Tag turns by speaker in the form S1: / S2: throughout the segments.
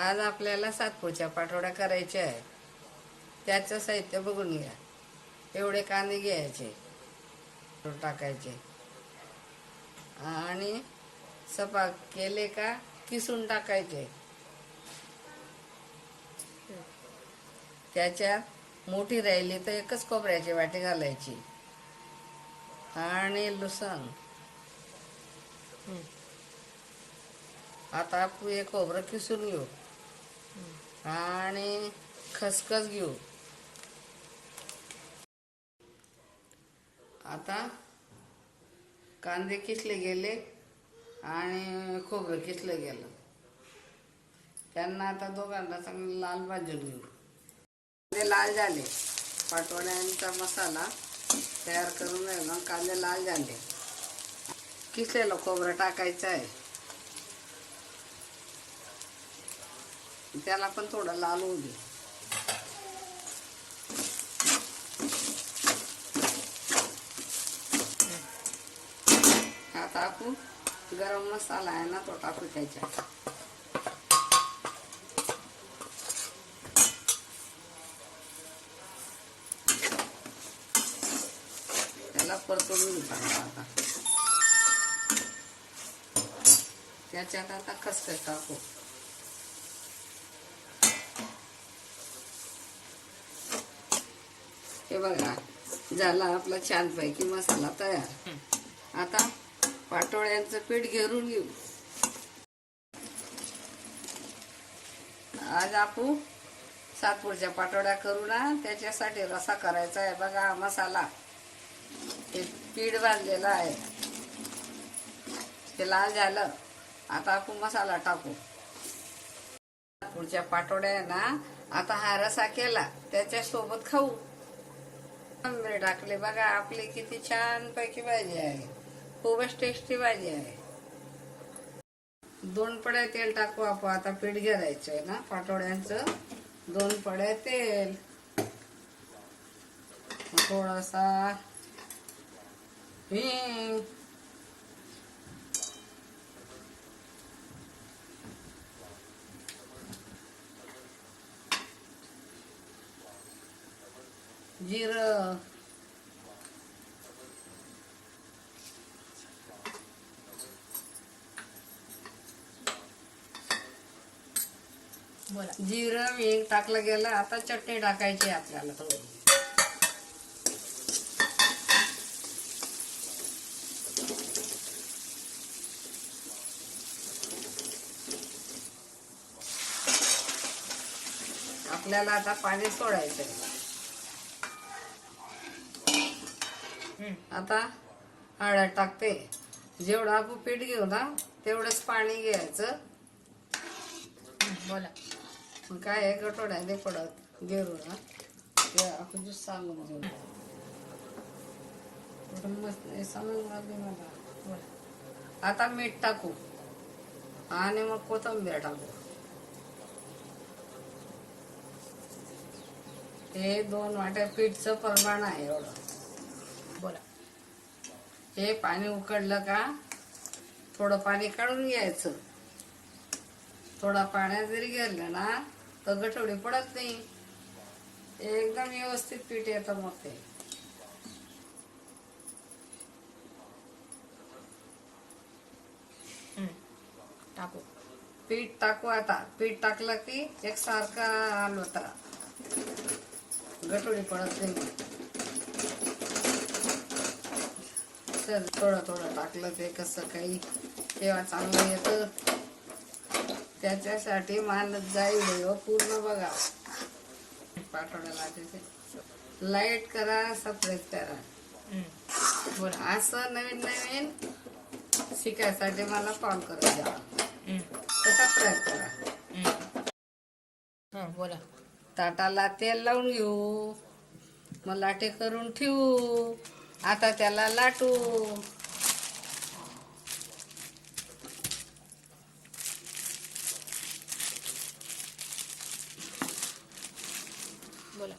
S1: आज आपल्याला सातपूरच्या पाठोड्या करायच्या आहेत. त्याचं साहित्य बघून घ्या. एवढे कांदे घ्यायचे. टाकायचे. आणि सपाक केले का किसून टाकायचे. त्याच्यात मोठी राहिली तर एकच खोबऱ्याची वाटी घालायची. आणि लसण. आता आपण हे खोबरं किसून घेऊ. आणि खसखस घेऊ. आता कांदे किसले गेले आणि खोबरं किसलं गेलं. त्यांना आता दोघांना चांगलं लाल भाजून घेऊ. कांदे लाल झाले. पाटवड्यांचा मसाला तयार करून मग कांदे लाल झाले. किसलेलं खोबरं टाकायचं आहे. त्याला पण थोडं लाल होऊ दे. आता आपण गरम मसाला आहे ना तो टाकू त्याच्यात. त्याला परतून घेऊ आता. त्याच्यात आता खसखस टाकू. हे बघा झाला आपला छानपैकी मसाला तयार. आता पाटोळ्यांचं पीठ घेरून घेऊ आज आपण सातपूरच्या पाटोळ्या करू ना त्याच्यासाठी रसा करायचा आहे. बघा हा मसाला. हे पीठ बांधलेलं आहे. ते लाल झालं. आता आपण मसाला टाकू. पुढच्या पाटोड्या आहे ना आता हा रसा केला त्याच्यासोबत खाऊ. आंबे टाकले. बघा आपली किती छान पैकी भाजी आहे. खूपच टेस्टी भाजी आहे. दोन पड्या तेल टाकू आपण. आता पीठ घ्यायचंय ना पाटोड्यांचं दोन पड्या तेल. थोडासा हिंग. जिरं. जिरं मीठ टाकलं गेलं आता चटणी टाकायची आपल्याला. थोडी आपल्याला आता पाणी सोडायचं आहे
S2: हम्म.
S1: आता हळद टाकते. जेवढं आपण पीठ घेऊ ना तेवढंच पाणी घ्यायचं.
S2: बोला.
S1: मग काय आहे गटोड्याने पडत. गेलो ना. ते आपण just सांगून राहिले मला. आता मीठ टाकू. आणि मग कोथिंबीर टाकू. हे दोन वाट्या पीठचं प्रमाण आहे एवढं. हे पाणी उकडलं का? थोडं पाणी काढून घ्यायचं. थोडा पाण्यात जरी गेलं ना तर गठवडी पडत नाही. एकदम व्यवस्थित पीठ येतं मग ते.
S2: टाकू.
S1: पीठ टाकू आता. पीठ टाकलं की एकसारखा हलवता गठोडी पडत नाही. चल थोडं थोडं टाकलं ते कसं काही तेव्हा चांगलं येतं. त्याच्यासाठी मानत जाईल हो पूर्ण बघा. पाठवड्याला तिथे लाइट करा सप्रेस करा. असं नवीन नवीन शिकायसाठी मला कॉल करत
S2: हम्म.
S1: तसा प्रयत्न करा.
S2: हा बोला.
S1: ताटाला तेल लावून घेऊ. मग लाटे करून ठेवू. आता त्याला लाटू.
S2: बोला.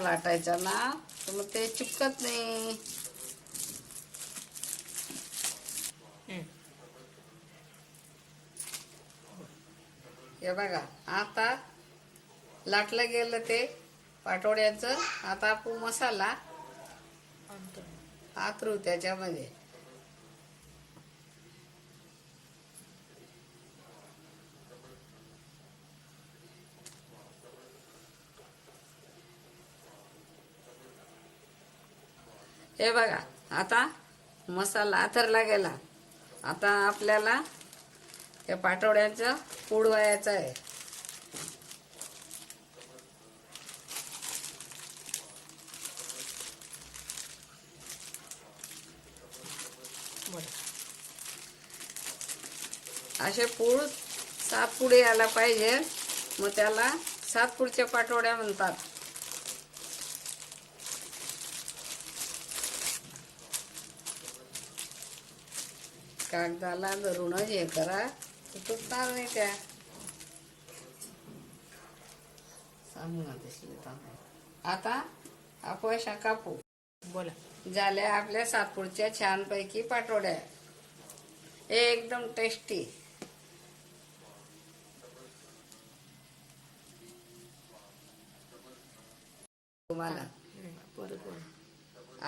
S1: लाटायचा ना तर मग ते चिपकत नाही. हे बघा आता लाटलं गेलं ते पाटोड्याचं आता आपण मसाला आतरू त्याच्यामध्ये. हे बघा आता मसाला आथरला गेला. आता आपल्याला या पाटोड्याचं पुडवायचं आहे. असे पूड सात पुढे यायला पाहिजे. मग त्याला सात पुढच्या पाटोड्या म्हणतात. कागदाला धरून हे करा. तुटणार नाही त्या. आता आपण कापू
S2: बोला.
S1: झाल्या आपल्या सातपुडच्या छानपैकी पाटोड्या एकदम टेस्टी तुम्हाला.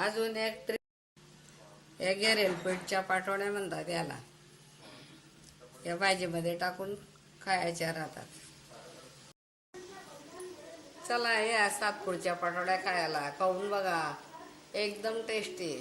S1: अजून एक ट्रिक या गेरेल पाटोड्या म्हणतात याला. या भाजीमध्ये टाकून खायच्या राहतात. चला या सातपुडच्या पाटोड्या खायला. खाऊन बघा. एकदम टेस्टी